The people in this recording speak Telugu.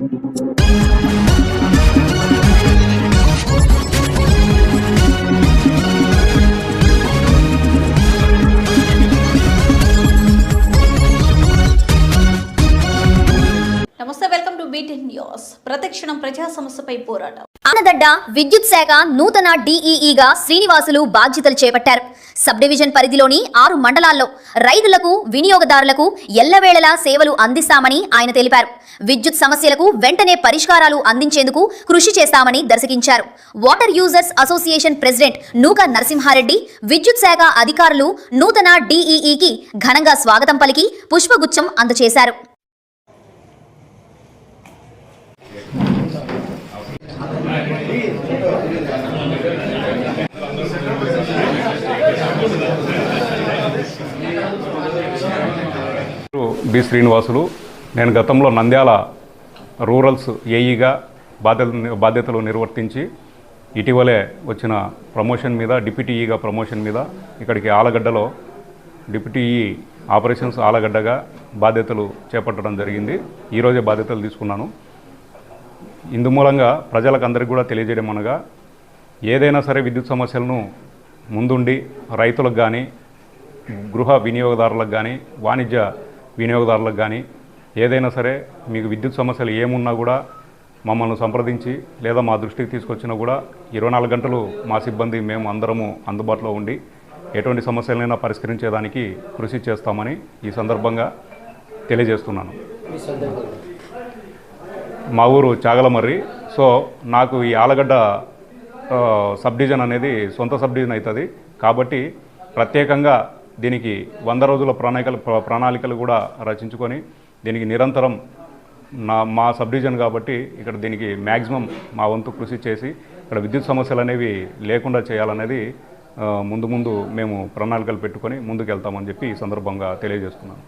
you beaten news. ప్రతిక్షణం ప్రజా సమస్యపై పోరాటం. ఆనదడ్డ విద్యుత్ శాఖ నూతన డిఈఈగా శ్రీనివాసులు బాధ్యతలు చేపట్టారు. సబ్ డివిజన్ పరిధిలోని ఆరు మండలాల్లో రైతులకు వినియోగదారులకు ఎల్లవేళలా సేవలు అందిస్తామని ఆయన తెలిపారు. విద్యుత్ సమస్యలకు వెంటనే పరిష్కారాలు అందించేందుకు కృషి చేస్తామని దర్శకించారు water users association president Nooka Narasimhareddy విద్యుత్ శాఖ అధికారులు నూతన డిఈఈకి ఘనంగా స్వాగతం పలికి పుష్పగుచ్చం అందజేశారు బి శ్రీనివాసులు. నేను గతంలో నంద్యాల రూరల్స్ ఏఈగా బాధ్యత బాధ్యతలు నిర్వర్తించి ఇటీవలే వచ్చిన ప్రమోషన్ మీద డిప్యూటీ ఈగా ప్రమోషన్ మీద ఇక్కడికి ఆలగడ్డలో డిప్యూటీ ఈ ఆపరేషన్స్ ఆలగడ్డగా బాధ్యతలు చేపట్టడం జరిగింది. ఈరోజే బాధ్యతలు తీసుకున్నాను. ఇందు మూలంగా ప్రజలకు అందరికీ కూడా తెలియజేయడం అనగా ఏదైనా సరే విద్యుత్ సమస్యలను ముందుండి రైతులకు కానీ గృహ వినియోగదారులకు కానీ వాణిజ్య వినియోగదారులకు కానీ ఏదైనా సరే మీకు విద్యుత్ సమస్యలు ఏమున్నా కూడా మమ్మల్ని సంప్రదించి లేదా మా దృష్టికి తీసుకొచ్చినా కూడా ఇరవై నాలుగు గంటలు మా సిబ్బంది మేము అందరము అందుబాటులో ఉండి ఎటువంటి సమస్యలైనా పరిష్కరించేదానికి కృషి చేస్తామని ఈ సందర్భంగా తెలియజేస్తున్నాను. మా ఊరు చాగలమర్రి. సో నాకు ఈ ఆలగడ్డ సబ్ డివిజన్ అనేది సొంత సబ్ డివిజన్ అవుతుంది. కాబట్టి ప్రత్యేకంగా దీనికి వంద రోజుల ప్రణాళికలు ప్రణాళికలు కూడా రచించుకొని దీనికి నిరంతరం నా మా సబ్ డివిజన్ కాబట్టి ఇక్కడ దీనికి మ్యాక్సిమం మా వంతు కృషి చేసి ఇక్కడ విద్యుత్ సమస్యలు అనేవి లేకుండా చేయాలనేది ముందు ముందు మేము ప్రణాళికలు పెట్టుకొని ముందుకు వెళ్తామని చెప్పి ఈ సందర్భంగా తెలియజేస్తున్నాను.